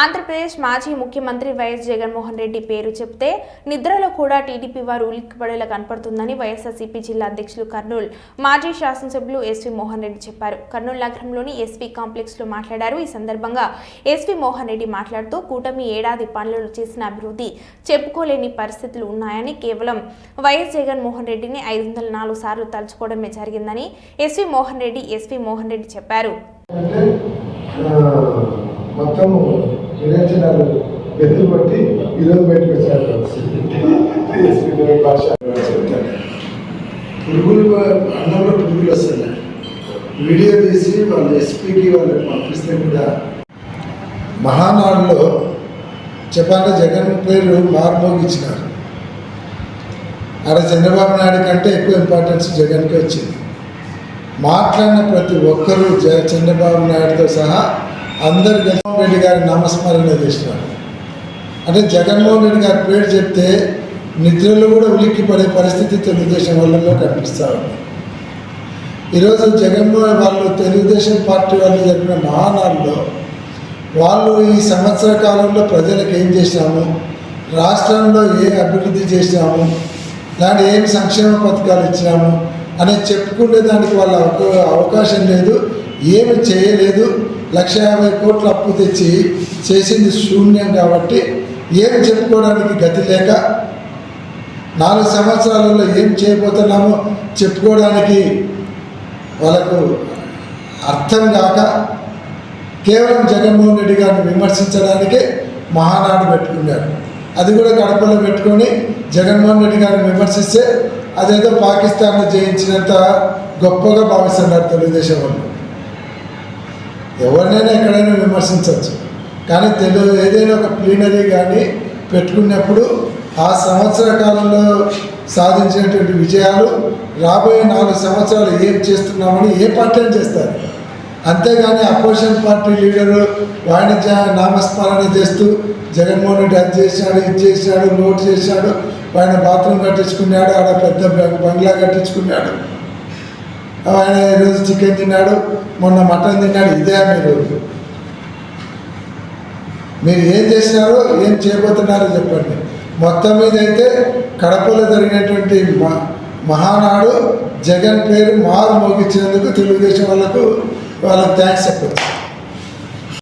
ఆంధ్రప్రదేశ్ మాజీ ముఖ్యమంత్రి వైఎస్ జగన్మోహన్ రెడ్డి పేరు చెప్తే నిద్రలో కూడా టీడీపీ వారు ఉలిక్కిపడేలా కనపడుతుందని వైఎస్ఆర్సీపీ జిల్లా అధ్యక్షులు కర్నూలు మాజీ శాసనసభ్యులు ఎస్వి మోహన్ రెడ్డి చెప్పారు. కర్నూలు నగరంలోని ఎస్వి కాంప్లెక్స్లో మాట్లాడారు. ఈ సందర్భంగా ఎస్వి మోహన్ రెడ్డి మాట్లాడుతూ కూటమి ఏడాది పనులు చేసిన అభివృద్ధి చెప్పుకోలేని పరిస్థితులు ఉన్నాయని కేవలం వైఎస్ జగన్మోహన్ రెడ్డిని ఐదు వందల నాలుగు సార్లు తలుచుకోవడమే జరిగిందని S V Mohan Reddy S V Mohan Reddy చెప్పారు. మొత్తం విరేచనాలు బెదిరి పట్టి ఈరోజు బయటకు వచ్చారు. భాష. పురుగులు అన్నంలో పురుగులు వస్తున్నాయి వీడియో తీసి వాళ్ళు ఎస్పీకి వాళ్ళకి పంపిస్తే కూడా మహానాడులో చెప్పాలంటే జగన్ పేరు మార్మోగిచ్చినారు. ఆడ చంద్రబాబు నాయుడు కంటే ఎక్కువ ఇంపార్టెన్స్ జగన్కి వచ్చింది. మాట్లాడిన ప్రతి ఒక్కరూ జ చంద్రబాబు నాయుడుతో సహా అందరు జగన్మోహన్ రెడ్డి గారి నామస్మరణ చేసినారు. అంటే జగన్మోహన్ రెడ్డి గారి పేరు చెప్తే నిద్రలో కూడా ఉలిక్కి పడే పరిస్థితి తెలుగుదేశం వాళ్ళలో కనిపిస్తూ ఉంది. ఈరోజు జగన్మోహన్ వాళ్ళు తెలుగుదేశం పార్టీ వాళ్ళు జరిపిన మహానాడులో వాళ్ళు ఈ సంవత్సర కాలంలో ప్రజలకు ఏం చేశాము రాష్ట్రంలో ఏ అభివృద్ధి చేశాము దాన్ని ఏం సంక్షేమ పథకాలు ఇచ్చినాము? అనేది చెప్పుకునే దానికి వాళ్ళ అవకా- అవకాశం లేదు ఏమి చేయలేదు. లక్ష యాభై కోట్లు అప్పు తెచ్చి చేసింది శూన్యం కాబట్టి ఏం చెప్పుకోవడానికి గతి లేక నాలుగు సంవత్సరాలలో ఏం చేయబోతున్నామో చెప్పుకోవడానికి వాళ్ళకు అర్థం కాక కేవలం జగన్మోహన్ రెడ్డి గారిని విమర్శించడానికే మహానాడు పెట్టుకున్నారు. అది కూడా కడపలో పెట్టుకొని జగన్మోహన్ రెడ్డి గారిని విమర్శిస్తే అదేదో పాకిస్తాన్లో జయించినంత గొప్పగా భావిస్తున్నారు తెలుగుదేశం వాళ్ళు. ఎవరినైనా ఎక్కడైనా విమర్శించవచ్చు. కానీ తెలుగు ఏదైనా ఒక ప్లీనరీ కానీ పెట్టుకున్నప్పుడు ఆ సంవత్సర కాలంలో సాధించినటువంటి విజయాలు రాబోయే నాలుగు సంవత్సరాలు ఏం చేస్తున్నామని ఏ పార్టీ చేస్తారు. అంతేగాని అపోజిషన్ పార్టీ లీడరు వాణిజ్య నామస్మరణ చేస్తూ జగన్మోహన్ రెడ్డి అది చేశాడు ఇది చేశాడు లోటు చేశాడు ఆయన బాత్రూమ్ కట్టించుకున్నాడు ఆడ పెద్ద బంగ్లా కట్టించుకున్నాడు. ఆయన ఈరోజు చికెన్ తిన్నాడు మొన్న మటన్ తిన్నాడు ఇదే మీరు మీరు ఏం చేసినారో ఏం చేయబోతున్నారో చెప్పండి. మొత్తం మీద అయితే కడపలో జరిగినటువంటి మ మహానాడు జగన్ పేరు మారు మోగించినందుకు తెలుగుదేశం వాళ్ళకు వాళ్ళకి థ్యాంక్స్ చెప్పచ్చు.